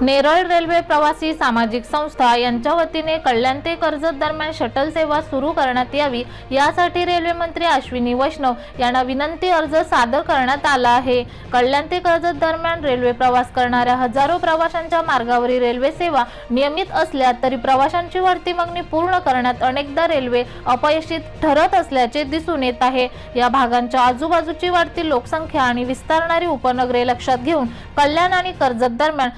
Neral railway प्रवासी सामाजिक संस्था यांच्या वतीने कल्याण ते कर्जत दरम्यान शटल सेवा सुरू करण्यात यावी यासाठी रेल्वे मंत्री अश्विनी वैष्णव यांना विनंती अर्ज सादर करण्यात आला आहे. कल्याण ते कर्जत दरम्यान रेल्वे प्रवास करणाऱ्या हजारो प्रवाशांच्या मार्गावरील रेल्वे सेवा नियमित असल्या तरी प्रवाशांची वाढती मागणी पूर्ण करण्यात अनेकदा रेल्वे अपयशी ठरत असल्याचे दिसून येत आहे. या भागांच्या आजूबाजूची वाढती लोकसंख्या आणि विस्तारणारी उपनगरे लक्षात घेऊन कल्याण आणि कर्जत दरम्यान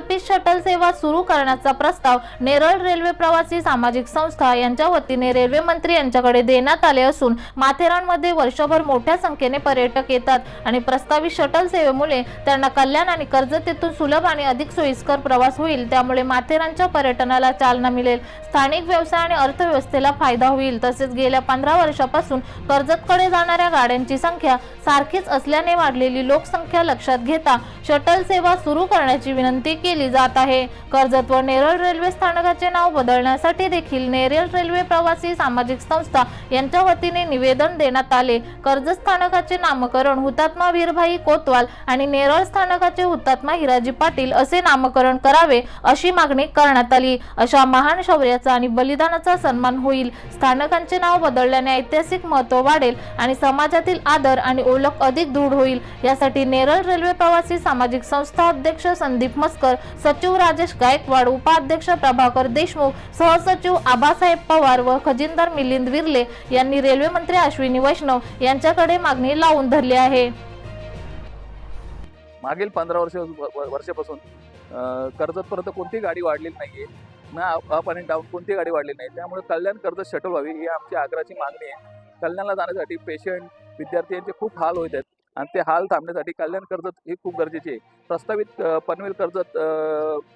समर्पित शटल सेवा सुरू करण्याचा प्रस्ताव नेरळ रेल्वे प्रवासी सामाजिक संस्था यांच्या वतीने रेल्वे मंत्री यांच्याकडे देण्यात आले असून माथेरानमध्ये वर्षभर मोठ्या संख्येने पर्यटक येतात आणि प्रस्तावित शटल सेवेमुळे त्यांना कल्याण आणि कर्जत येथून सुलभ आणि अधिक सोयीस्कर प्रवास होईल. त्यामुळे माथेरानच्या पर्यटनाला चालना मिळेल. स्थानिक व्यवसाय आणि अर्थव्यवस्थेला फायदा होईल. तसेच गेल्या पंधरा वर्षापासून कर्जतकडे जाणाऱ्या गाड्यांची संख्या सारखीच असल्याने वाढलेली लोकसंख्या लक्षात घेता शटल सेवा सुरू करण्याची विनंती केली. केली जात आहे. कर्जत व नेरळ रेल्वे स्थानकाचे नाव बदलण्यासाठी देखील नेरळ रेल्वे प्रवासी सामाजिक संस्था यांच्या वतीने निवेदन देण्यात आले. कर्जत स्थानकाचे नामकरण हुतात्मा वीरभाई कोतवाल आणि नेरळ स्थानकाचे हुतात्मा हिराजी पाटील असे नामकरण करावे अशी मागणी करण्यात आली. अशा महान शौर्याचा आणि बलिदानाचा सन्मान होईल. स्थानकांचे नाव बदलल्याने ऐतिहासिक महत्त्व वाढेल आणि समाजातील आदर आणि ओळख अधिक दृढ होईल. यासाठी नेरळ रेल्वे प्रवासी सामाजिक संस्था अध्यक्ष संदीप मस्कर सचिव राजेश गायकवाड उपाध्यक्ष प्रभाकर देशमुख सहसचिव आबासाहेब पवार व खजिनदार मिलिंद विर्ले यांनी रेल्वे मंत्री अश्विनी वैष्णव यांच्याकडे मागणी लावून धरली आहे. मागील पंधरा वर्ष वर्षापासून कर्जतपर्यंत कोणती गाडी वाढलेली नाहीये ना अप आणि डाऊन कोणती गाडी वाढली नाही त्यामुळे कल्याण कर्ज शटल व्हावी ही आमची आग्रहाची मागणी आहे. कल्याणला जाण्यासाठी पेशंट विद्यार्थी यांचे खूप हाल होत आहेत. आणि ते हाल थांबण्यासाठी कल्याण कर्जत हे खूप गरजेचे आहे. प्रस्तावित पनवेल कर्जत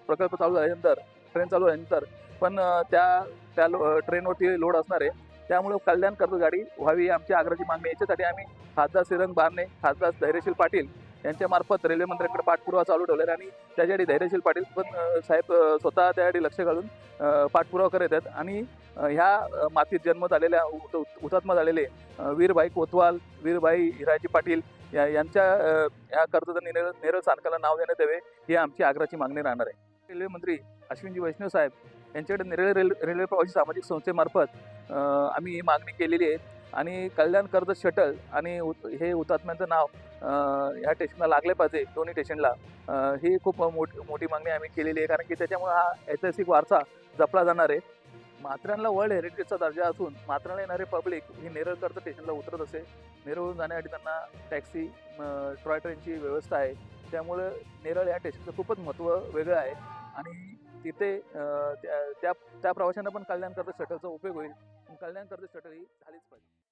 प्रकल्प चालू झाल्यानंतर ट्रेन चालू झाल्यानंतर पण त्या त्या लो ट्रेनवरती लोड असणार आहे. त्यामुळे कल्याण कर्जत गाडी व्हावी आमची आग्रहाची मागणी याच्यासाठी आम्ही खासदार श्रीरंग बारणे खासदार धैर्यशील पाटील यांच्यामार्फत रेल्वेमंत्र्यांकडे रेल्वे मंत्र्यांकडे पाठपुरावा चालू ठेवलेला आहे. आणि त्याच्यासाठी धैर्यशील पाटील पण साहेब स्वतः त्यासाठी लक्ष घालून पाठपुरावा करत आहेत. आणि ह्या मातीत जन्म झालेल्या हुतात्मा झालेले वीरभाई कोतवाल वीरभाई हिराजी पाटील या यांच्या या ह्या निरळ नेरळ स्थानकाला नाव देण्यात यावे ही आमची आग्रहाची मागणी राहणार आहे. रेल्वे मंत्री अश्विनजी वैष्णव साहेब यांच्याकडे नेरळ रेल रेल्वे प्रवासी सामाजिक संस्थेमार्फत आम्ही ही मागणी केलेली आहे. आणि कल्याण कर्ज शटल आणि उत हे हुतात्म्यांचं नाव ह्या स्टेशनला लागले पाहिजे दोन्ही स्टेशनला ही खूप मोठी मोठी मागणी आम्ही केलेली आहे. कारण की त्याच्यामुळे हा ऐतिहासिक वारसा जपला जाणार आहे. माथेरानला वर्ल्ड हेरिटेजचा दर्जा असून मात्रांना येणारे पब्लिक ही नेरळ कर्जत स्टेशनला उतरत असे. नेरळहून जाण्यासाठी त्यांना टॅक्सी टॉय ट्रेनची व्यवस्था आहे. त्यामुळं नेरळ या स्टेशनचं खूपच महत्त्व वेगळं आहे. आणि तिथे त्या त्या त्या प्रवाशांना पण कल्याण कर्जत शटलचा उपयोग होईल. कल्याण कर्जत शटल ही झालीच पाहिजे.